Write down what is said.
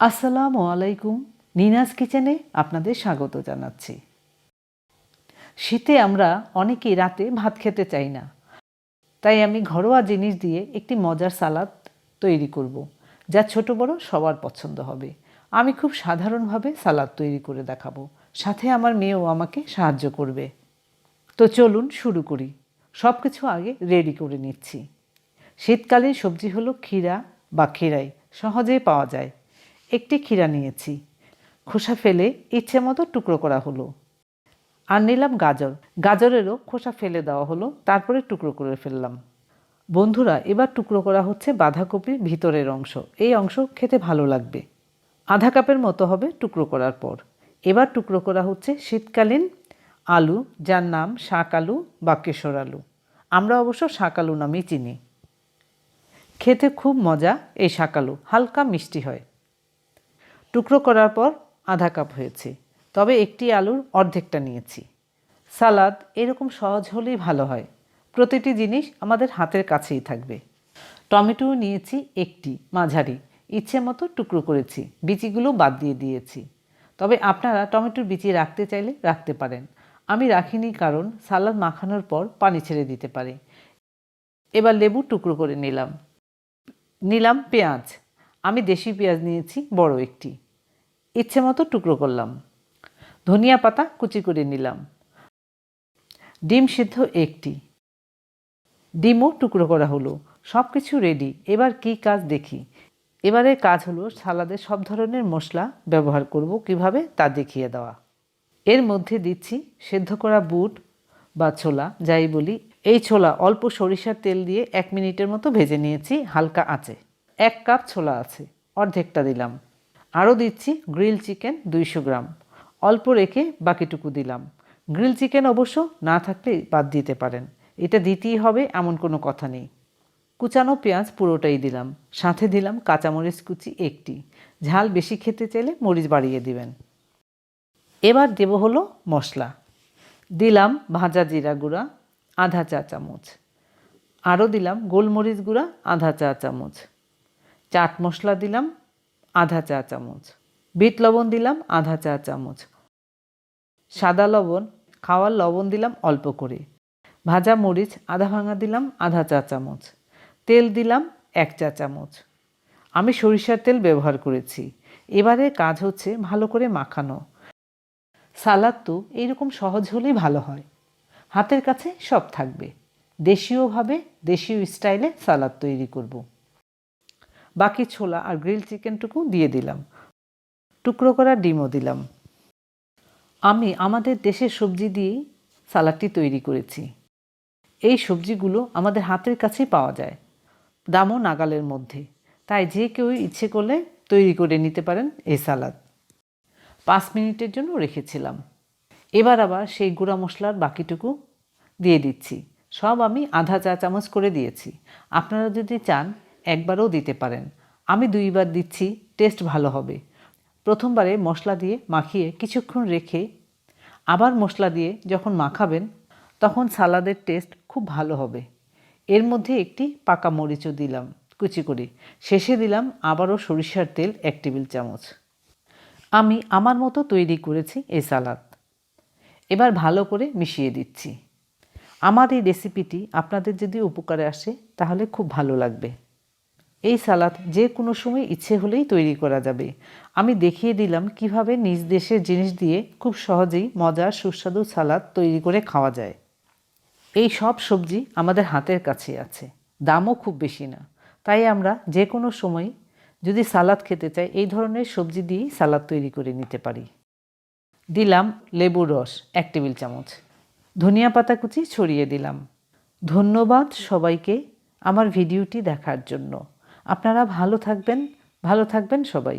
আসসালামু আলাইকুম। নিনাজ কিচেনে আপনাদের স্বাগত জানাচ্ছি। শীতে আমরা অনেকেই রাতে ভাত খেতে চাই না। তাই আমি ঘরোয়া জিনিস দিয়ে একটি মজার সালাদ তৈরি করব, যা ছোট বড় সবার পছন্দ হবে। আমি খুব সাধারণভাবে সালাদ তৈরি করে দেখাবো। সাথে আমার মেয়েও আমাকে সাহায্য করবে। তো চলুন শুরু করি। সব কিছু আগে রেডি করে নিচ্ছি। শীতকালীন সবজি হলো ক্ষীরা বা ক্ষীরাই, সহজেই পাওয়া যায়। একটি ক্ষীরা নিয়েছি। খোসা ফেলে ইচ্ছে মতো টুকরো করা হলো। আর নিলাম গাজর। গাজরেরও খোসা ফেলে দেওয়া হলো, তারপরে টুকরো করে ফেললাম। বন্ধুরা, এবার টুকরো করা হচ্ছে বাঁধাকপির ভিতরের অংশ। এই অংশ খেতে ভালো লাগবে। আধা কাপের মতো হবে টুকরো করার পর। এবার টুকরো করা হচ্ছে শীতকালীন আলু, যার নাম শাক আলু বা কেশর আলু। আমরা অবশ্য শাক আলু নামেই চিনি। খেতে খুব মজা এই শাক আলু, হালকা মিষ্টি হয়। টুকরো করার পর আধা কাপ হয়েছে। তবে একটি আলুর অর্ধেকটা নিয়েছি। সালাদ এরকম সহজ হলেই ভালো হয়। প্রতিটি জিনিস আমাদের হাতের কাছেই থাকবে। টমেটো নিয়েছি একটি, মাঝারি। ইচ্ছে মতো টুকরো করেছি। বিচিগুলো বাদ দিয়ে দিয়েছি। তবে আপনারা টমেটোর বিচি রাখতে চাইলে রাখতে পারেন। আমি রাখিনি কারণ সালাদ মাখানোর পর পানি ছেড়ে দিতে পারে। এবার লেবু টুকরো করে নিলাম। নিলাম পেঁয়াজ। আমি দেশি পেঁয়াজ নিয়েছি, বড় একটি। ইচ্ছে মতো টুকরো করলাম। ধনিয়া পাতা কুচি করে নিলাম। ডিম সিদ্ধ একটি। ডিমও টুকরো করা হলো। সব কিছু রেডি এবার কি কাজ দেখি। এবারে কাজ হলো সালাদে সব ধরনের মশলা ব্যবহার করব কীভাবে তা দেখিয়ে দেওয়া। এর মধ্যে দিচ্ছি সেদ্ধ করা বুট বা ছোলা, যাই বলি। এই ছোলা অল্প সরিষার তেল দিয়ে এক মিনিটের মতো ভেজে নিয়েছি, হালকা আঁচে। এক কাপ ছোলা আছে, অর্ধেকটা দিলাম। আরও দিচ্ছি গ্রিল চিকেন দুইশো গ্রাম। অল্প রেখে বাকিটুকু দিলাম। গ্রিল চিকেন অবশ্য না থাকলে বাদ দিতে পারেন। এটা দিতেই হবে, এমন কোনো কথা নেই। কুচানো পেঁয়াজ পুরোটাই দিলাম। সাথে দিলাম কাঁচামরিচ কুচি একটি। ঝাল বেশি খেতে চাইলে মরিচ বাড়িয়ে দিবেন। এবার দেব হলো মশলা। দিলাম ভাজা জিরা গুঁড়া, আধা চা চামচ। আরও দিলাম গোলমরিচ গুঁড়া, আধা চা চামচ। চাট মশলা দিলাম আধা চা চামচ। বিট লবণ দিলাম আধা চা চামচ। সাদা লবণ, খাওয়ার লবণ দিলাম অল্প করে। ভাজা মরিচ, আধা ভাঙা দিলাম আধা চা চামচ। তেল দিলাম এক চা চামচ। আমি সরিষার তেল ব্যবহার করেছি। এবারে কাজ হচ্ছে ভালো করে মাখানো। সালাদ তো এইরকম সহজ হলেই ভালো হয়। হাতের কাছে সব থাকবে। দেশীয়ভাবে, দেশীয় স্টাইলে সালাদ তৈরি করব। বাকি ছোলা আর গ্রিল চিকেনটুকু দিয়ে দিলাম। টুকরো করা ডিমও দিলাম। আমি আমাদের দেশের সবজি দিয়েই সালাদটি তৈরি করেছি। এই সবজিগুলো আমাদের হাতের কাছেই পাওয়া যায়। দামও নাগালের মধ্যে। তাই যে কেউ ইচ্ছে করলে তৈরি করে নিতে পারেন এই সালাদ। পাঁচ মিনিটের জন্য রেখেছিলাম। এবার আবার সেই গুঁড়া মশলার বাকিটুকু দিয়ে দিচ্ছি। সব আমি আধা চা চামচ করে দিয়েছি। আপনারা যদি চান একবারও দিতে পারেন। আমি দুইবার দিচ্ছি, টেস্ট ভালো হবে। প্রথমবারে মশলা দিয়ে মাখিয়ে কিছুক্ষণ রেখে আবার মশলা দিয়ে যখন মাখাবেন, তখন সালাদের টেস্ট খুব ভালো হবে। এর মধ্যে একটি পাকা মরিচও দিলাম, কুচি করে। শেষে দিলাম আবারও সরিষার তেল এক টেবিল চামচ। আমি আমার মতো তৈরি করেছি এই সালাদ। এবার ভালো করে মিশিয়ে দিচ্ছি। আমার এই রেসিপিটি আপনাদের যদি উপকারে আসে, তাহলে খুব ভালো লাগবে। এই সালাদ যে কোনো সময় ইচ্ছে হলেই তৈরি করা যাবে। আমি দেখিয়ে দিলাম কীভাবে নিজ দেশের জিনিস দিয়ে খুব সহজেই মজার সুস্বাদু সালাদ তৈরি করে খাওয়া যায়। এই সব সবজি আমাদের হাতের কাছে আছে, দামও খুব বেশি না। তাই আমরা যে কোনো সময় যদি সালাদ খেতে চাই, এই ধরনের সবজি দিয়েই সালাদ তৈরি করে নিতে পারি। দিলাম লেবুর রস, এক টেবিল চামচ। ধনিয়া পাতা কুচি ছড়িয়ে দিলাম। ধন্যবাদ সবাইকে আমার ভিডিওটি দেখার জন্য। আপনারা ভালো থাকবেন ভালো থাকবেন সবাই।